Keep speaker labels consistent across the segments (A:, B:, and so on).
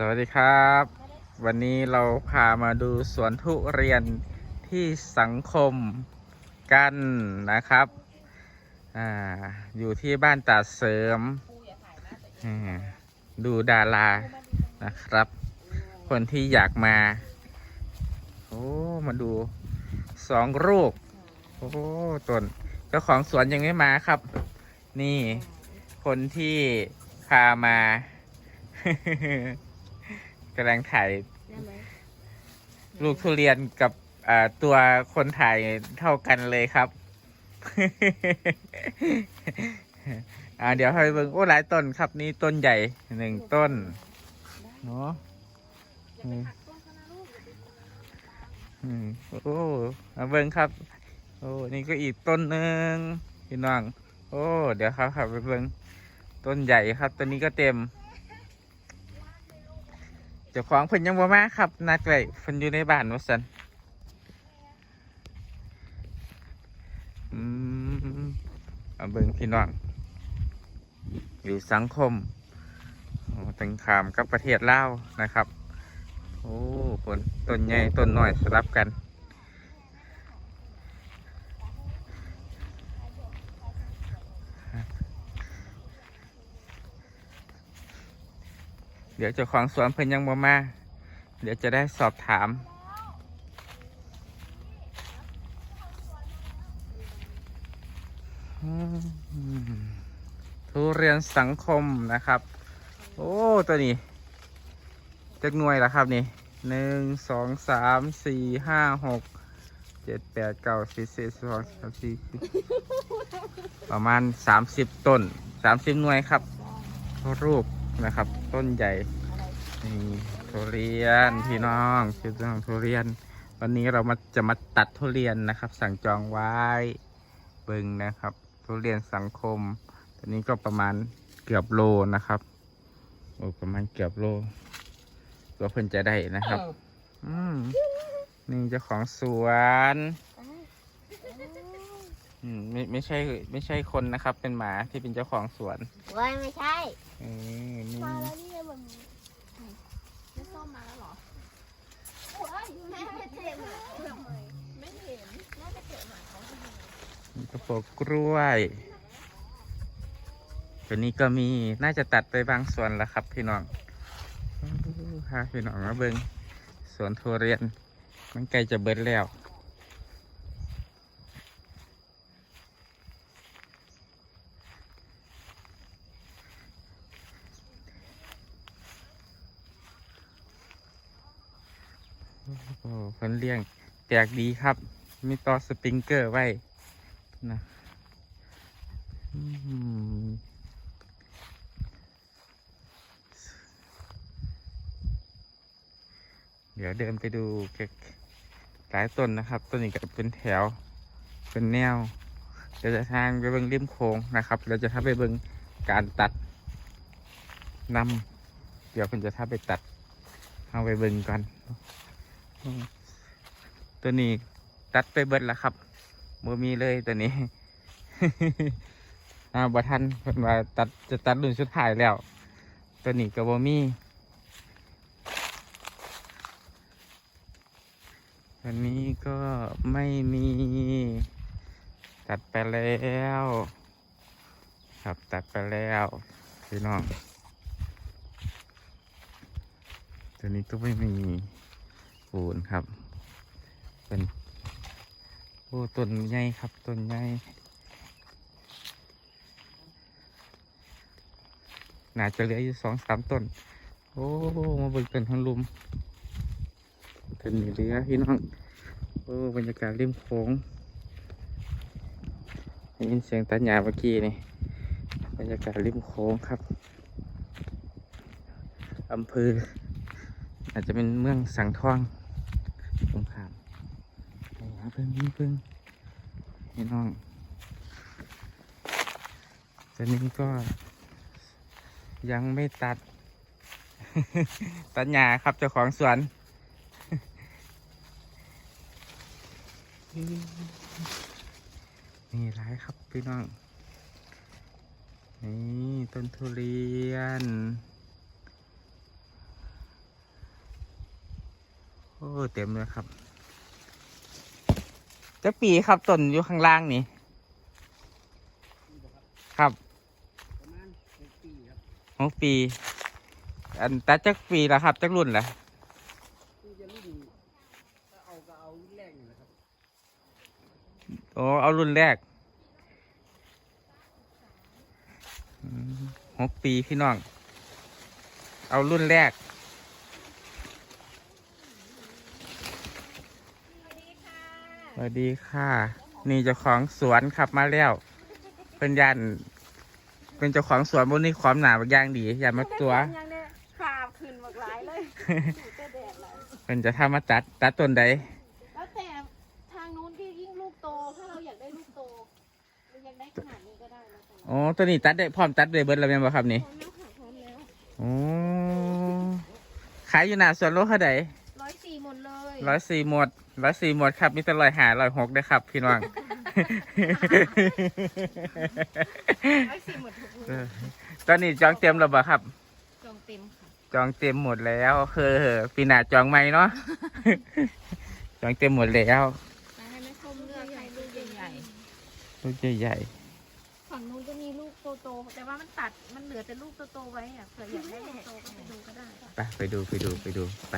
A: สวัสดีครับ วันนี้เราพามาดูสวนทุเรียนที่สังคมกันนะครับอาอยู่ที่บ้านตาดเสริมอ่าดูดารานะครับ คนที่อยากมา โอ้มาดูสองรูปโอ้ต้นเจ้าของสวนยังไม่มาครับ นี่คนที่พามา กำลังถ่าย
B: ได้ไหม
A: ลูกทุเรียนกับอ่าตัวคนถ่ายเท่ากันเลยครับ อ่าเดี๋ยวให้เบิ่งโอ้หลายต้นครับนี่ต้นใหญ่หนึ่งต้นเนาะอืมอืมโอ้มาเบิ่งครับ โอ้นี่ก็อีกต้นหนึ่งพี่น้องโอ้ เดี๋ยวครับครับไปเบิ่งต้นใหญ่ครับต้นนี้ก็เต็มเจ้าของเพิ่นยังบ่มาครับนัดไว้เพิ่นอยู่ในบ้านว่าซั่นอืมเอาเบิ่งพี่น้องอยู่สังคมโอ้ตึงขามกับประเทศลาวนะครับ โอ้ผลต้นใหญ่ต้นน้อยสลับกัน เดี๋ยวเจ้าของสวนเพิ่นยังบ่มา เดี๋ยวจะได้สอบถาม ทุเรียนสังคมนะครับ โอ้ตัวนี้จักหน่วยละครับนี่หนึ่งสองสามสี่ห้าหกเจ็ดแปดเก้าสิบสิบสองสามสี่ประมาณสามสิบต้นสามสิบหน่วยครับรูป นะครับ ต้นใหญ่นี่ทุเรียนพี่น้องชื่อเรื่องทุเรียน วันนี้เรามาจะมาตัดทุเรียนนะครับ สั่งจองไว้เบิ่งนะครับ ทุเรียนสังคมตัวนี้ก็ประมาณเกือบโลนะครับโอ้ประมาณเกือบโลตัวเพิ่นจะได้นะครับ อืมนี่เจ้าของสวน อืมไม่ไม่ใช่ไม่ใช่คนนะครับ เป็นหมาที่เป็นเจ้าของสวน
B: เว้ยไม่ใช่
A: เออนี่
B: มาแล้วนี่มันไม่ส้มมาแล้วเหรอโอ้ยแม่ไม่เจ็บไม่เห็นแม่จะเจ็บหมาเขาทำไม
A: มีกระโปรงกล้วยตัวนี้ก็มีน่าจะตัดไปบางส่วนแล้วครับ พี่น้องพาพี่น้องมาเบิงสวนทุเรียน มันใกล้จะเบิดแล้ว โอ้ โหเพิ่นเลี้ยงแตกดีครับ มีต่อสปริงเกอร์ไว้นะเดี๋ยวเดินไปดูเก็หลายต้นนะครับ ต้นนี้ก็เป็นแถว เป็นแนวเดี๋ยวจะทางไปเบิ้งริมโค้งนะครับ เราจะทำไปเบิ้งการตัดนำเดี๋ยวเพิ่นจะทำไปตัดเอาไปเบิ้งกันอ ตัวนี้ตัดไปเบิดแล้วครับมืมีเลยตัวนี้อ่าบัทันเพิ่นว่าตัดจะตัดรุ่นสุดท้ายแล้ว ตัวนี้ก็บ่มีตัวนี้ก็ไม่มี ตัดไปแล้ว ครับตัดไปแล้วพี่น้องตัวนี้ก็ไม่มีปูนครับ เป็นโอ้ต้นใหญ่ครับต้นใหญ่น่าจะเหลืออยู่สองสามต้น โอ้มาเบิ่งต้นทั้งลุมต้นนี้เหลือพี่น้องโอ้บรรยากาศริมโค้งได้ยินเสียงตัดหญ้าเมื่อกี้นี่บรรยากาศริมโค้งครับอำเภออาจจะเป็นเมืองสังทองสงขลามไปห เพิ่งเพิ่งพี่น้องตอนนี้ก็ยังไม่ตัด ตัดหญ้าครับเจ้าของสวนนี่ร้ายครับพี่น้อง นี่ต้นทุเรียนอ้ เต็มเลยครับ จะปีครับต้นอยู่ข้างล่างนี่ ครับ
C: ประมาณหกปีครับ
A: หกปี อันแตัดจักปีแล้วครับจักรุ่นละ
C: คือจะรุ่นถ้าเอาก็เอารุ่นแรกนี่แหละครับ
A: โอ้เอารุ่นแรกหกปีพี่น้อง เอารุ่นแรก สวัสดีค่ะ นี่เจ้าของสวนขับมาแล้วเป็นยันเป็นเจ้าของสวนบนนี้ความหนาบางอย่างดีอย่ามาตัว
B: ยังได้ขาบขึ้นบักหลายเลยอยู่แต่แดดเลย
A: เป็นจะทำมาตัดตัดต้นใด
B: แล้วแต่ทางนู้นที่ยิ่งลูกโตถ้าเราอยากได้ลูกโตเราอยากได้ขนาดนี้ก็ได้แล้วแต่เรา
A: อ๋อตัวนี้ตัดได้พร้อมตัดได้เบิร์ดแล้วแม่นบ่ครับนี่
B: พร้อมแล้วค่ะพร้อมแล้ว
A: โอ้ขายอยู่หน้าสวนโลเท่าใด
B: ร้อยสี่ หมดเลย
A: ร้อยสี่หมดร้อยสี่หมดครับมีแต่ร้อยหาร้อยหกได้ครับ พี่น้อง
B: ร้อยสี่หมดทุกลูก
A: เออตอนนี้จองเต็มแล้วบ่ครับ
B: จองเต็มค่ะ
A: จองเต็มหมดแล้วคือปีหน้าจองใหม่เนาะจองเต็มหมดแล้ว
B: มาให้แม่ส้มเลือกให้ลูกใหญ่
A: ลูกใหญ่
B: ๆฝั่งนู้นก็มีลูกโตๆแต่ว่ามันตัดมันเหลือแต่ลูกโตๆไว้อะเผื่ออยากได้ลูกโตก็ไปดูก็ได้
A: ๆไปไปดูไปดูไปดูไป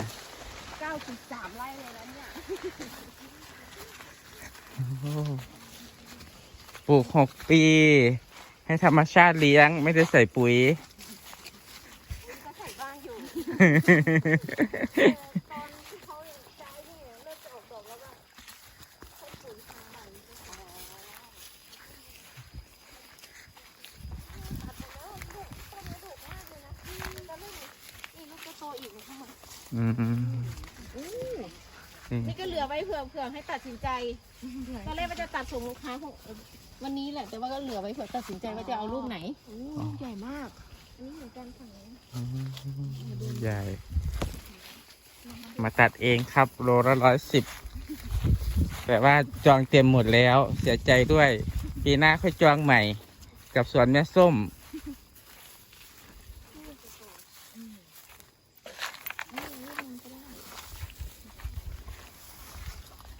B: เก้าสิบสามไร่เลยนะเนี่ย
A: โอ้ปลูกหกปี ให้ธรรมชาติเลี้ยงไม่ได้ใส่ปุ๋ย
B: ก็ใส่บ้างอยู่ ตอนที่เขาใช้นี่เริ่มจะออกดอกแล้วก็ใช้ปุ๋ยทางใบก็พอตัดไปแล้วลูกต้นนี้ดุมากเลยนะแล้วลูกนี่ลูกโตๆ อีกนะคะ
A: อืม
B: อู้
A: นี่
B: นี่ก็เหลือไว้เผื่อเผื่อให้ตัดสินใจตอนแรกว่าจะตัดส่งลูกค้าของวันนี้แหละ แต่ว่าก็เหลือไว้เผื่อตัดสินใจว่าจะเอาลูกไหนลูกใหญ่มากนี่เหมือนกันฝั่งนี้
A: อืมใหญ่ มาตัดเองครับ โลละร้อยสิบแต่ว่าจองเต็มหมดแล้ว เสียใจด้วย ปีหน้าค่อยจองใหม่ กับสวนแม่ส้ม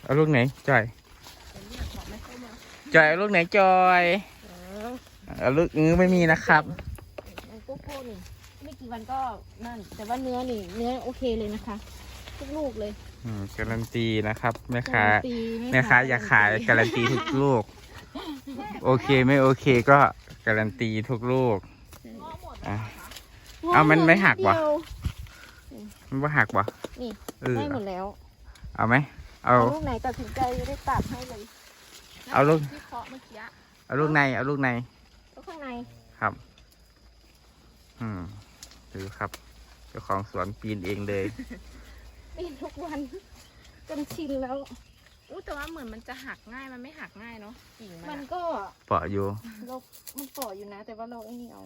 A: เอาลูกไหนจอยจอยเอาลูกไหนจอยเอาลูกอื้อไม่มีนะครับ
B: โกโก้นี่ไม่กี่วันก็นั่น แต่ว่าเนื้อนี่เนื้อโอเคเลยนะคะทุกลูกเลย
A: อืมการันตีนะครับแม่ค้าแม่ค้าอยากขายการันตีทุกลูก โอเคไม่โอเคก็การันตีทุกลูกอะเอามันไม่หักวะมันว่าหักวะ
B: นี่ได้หมดแล้ว
A: เอาไหม เอา
B: เอาลูกไหนตัดสินใจได้ตัดให้เลย
A: เอาลูก
B: ที่เคาะเมื่อกี้
A: เอาลูกในเอาลูกใน
B: ก็ข้างใน
A: ครับ อืมดูครับเจ้าของสวนปีนเองเลย
B: ปีนทุกวันจนชินแล้วอู้แต่ว่าเหมือนมันจะหักง่ายมันไม่หักง่ายเนาะกิ่งมันมันก็
A: เปาะอยู่
B: เรามันต่ออยู่นะ แต่ว่าเราไอ้นี่เอา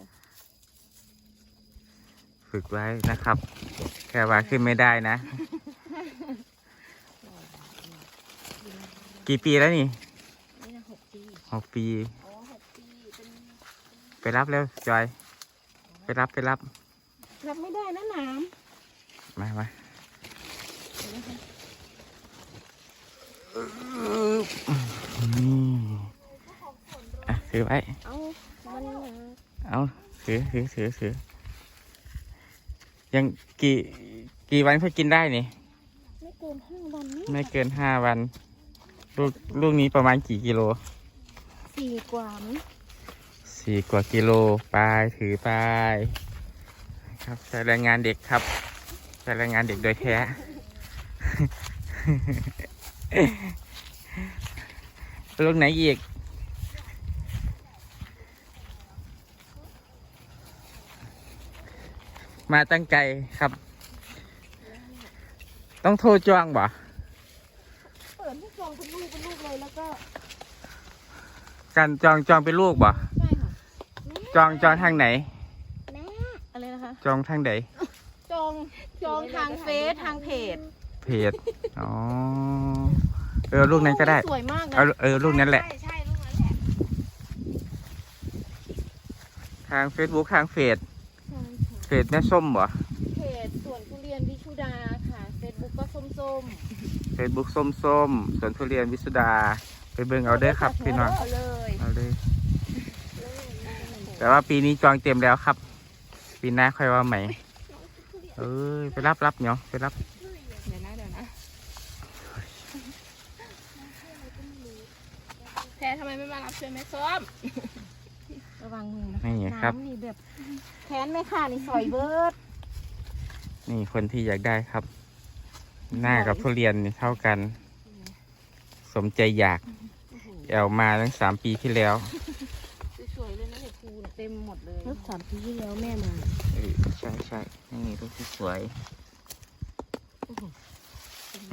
A: ฝึกไว้นะครับ แค่ว่าขึ้นไม่ได้นะ กี่ปีแล้วนี่
B: นี่นะหกปี
A: หกปี
B: อ๋อหกปีเป็น
A: ไปรับแล้วจอย ไปรับไปรับ
B: รับไม่ได้นะหนาม
A: มามาอืมอะถือไว้
B: เอามัน
A: เอาถือถือถือถือยังกี่กี่วันค่อยกินได้นี่
B: ไม่เกินห้าวันนี่
A: ไม่เกินห้าวัน ลูกลูกนี้ประมาณกี่กิโล
B: สี่กว่ามั้ย
A: สี่กว่ากิโลไปถือไปครับใช้แรงงานเด็กครับใช้แรงงานเด็กโดยแท้ ลูกไหนอีกมาตั้งไกลครับ ต้องโทรจองบ่
B: เปิดให้จ องเป็นลูกเป็นลูกเลยแล้วก็
A: การจองจองเป็นลูกบ่
B: ใช่ค่ะ
A: จองจองทางไหน
B: แม่อะไรนะคะ
A: จองทางไหน
B: จองจองทางเฟซทางเพจ
A: เพจอ๋อเออลูกนั้นก็ได้
B: สวยมากนะ
A: เอาเออลูกนั้นแหละ
B: ใช่ใช่ลูกนั้นแหละ
A: ทาง Facebook ทางเฟซเฟซแม่ส้มบ่
B: เพจสวนทุเรียนวิชุดาค่ะเฟซบุ๊กก็ส้ ส้ม
A: เฟซบุ๊กส้มส้มสวนทุเรียนวิสุดา ไปเบิ่งเอาเด้อครับพี่น้อง
B: เอาเลย
A: เอาเลย แต่ว่าปีนี้จองเต็มแล้วครับ ปีหน้าค่อยว่าใหม่ เอ้ยไปรับรับเนาะไปรับ
B: เดี๋ยวนะเดี๋ยวนะแพรทำไมไม่มารับช่วยแม่ส้มระวังมือนะ
A: นี่ครับ
B: น้ำนี่แบบแขนไม่ค่ะนี่สอยเบิร์ด
A: นี่คนที่อยากได้ครับ หน้ากับทุเรียนนี่เท่ากัน สมใจอยากแอลมาตั้งสามปีที่แล้ว
B: สวยๆเลยนะเนี่ยภูเนี่ยเต็มหมดเลยเมื่อสามปีที่แล้วแม่มา
A: เออใช่ใช่นี่รูปที่สวย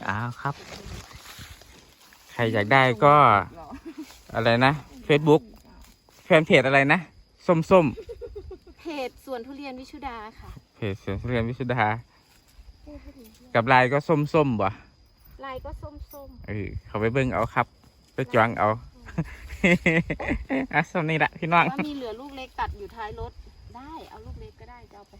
A: อ้าวครับ ใครอยากได้ก็ อะไรนะ Facebook แฟนเพจอะไรนะ ส้มส้ม
B: เพจสวนทุเรียนวิชุดาค่ะ
A: เพจสวนทุเรียนวิสุดา กับลายก็ส้มส้มบ่
B: ลายก็ส้ม
A: เออเขาไปเบิ่งเอาครับไปจวงเอา อะสำนี้ละพี่
B: ๆ
A: น้อง
B: ว่ามีเหลือลูกเล็กตัดอยู่ท้ายรถ ได้เอาลูกเล็กก็ได้จะเอาไป